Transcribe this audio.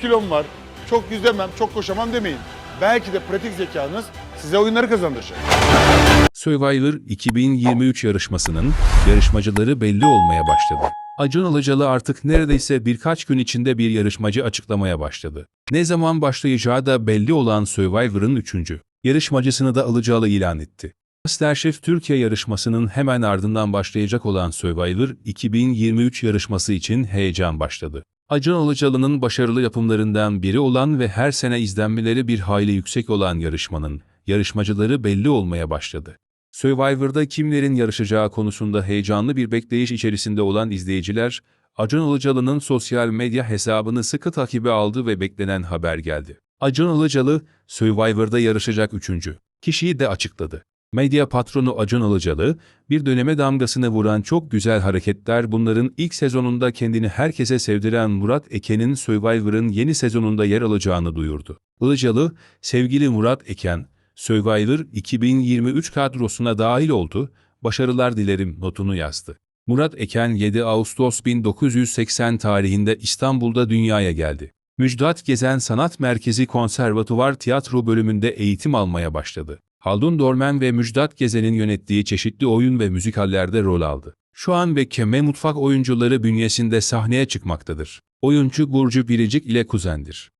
kilom var, çok yüzemem, çok koşamam demeyin. Belki de pratik zekanız size oyunları kazandıracak. Survivor 2023 yarışmasının yarışmacıları belli olmaya başladı. Acun Ilıcalı artık neredeyse birkaç gün içinde bir yarışmacı açıklamaya başladı. Ne zaman başlayacağı da belli olan Survivor'ın üçüncü yarışmacısını da Ilıcalı ilan etti. Masterchef Türkiye yarışmasının hemen ardından başlayacak olan Survivor 2023 yarışması için heyecan başladı. Acun Ilıcalı'nın başarılı yapımlarından biri olan ve her sene izlenmeleri bir hayli yüksek olan yarışmanın yarışmacıları belli olmaya başladı. Survivor'da kimlerin yarışacağı konusunda heyecanlı bir bekleyiş içerisinde olan izleyiciler, Acun Ilıcalı'nın sosyal medya hesabını sıkı takibe aldı ve beklenen haber geldi. Acun Ilıcalı, Survivor'da yarışacak üçüncü kişiyi de açıkladı. Medya patronu Acun Ilıcalı, bir döneme damgasını vuran çok güzel hareketler bunların ilk sezonunda kendini herkese sevdiren Murat Eken'in Survivor'ın yeni sezonunda yer alacağını duyurdu. Ilıcalı, sevgili Murat Eken, Survivor 2023 kadrosuna dahil oldu, başarılar dilerim notunu yazdı. Murat Eken 7 Ağustos 1980 tarihinde İstanbul'da dünyaya geldi. Müjdat Gezen Sanat Merkezi Konservatuvar Tiyatro bölümünde eğitim almaya başladı. Haldun Dormen ve Müjdat Gezen'in yönettiği çeşitli oyun ve müzikallerde rol aldı. Şu an ve Keme Mutfak oyuncuları bünyesinde sahneye çıkmaktadır. Oyuncu Burcu Biricik ile kuzendir.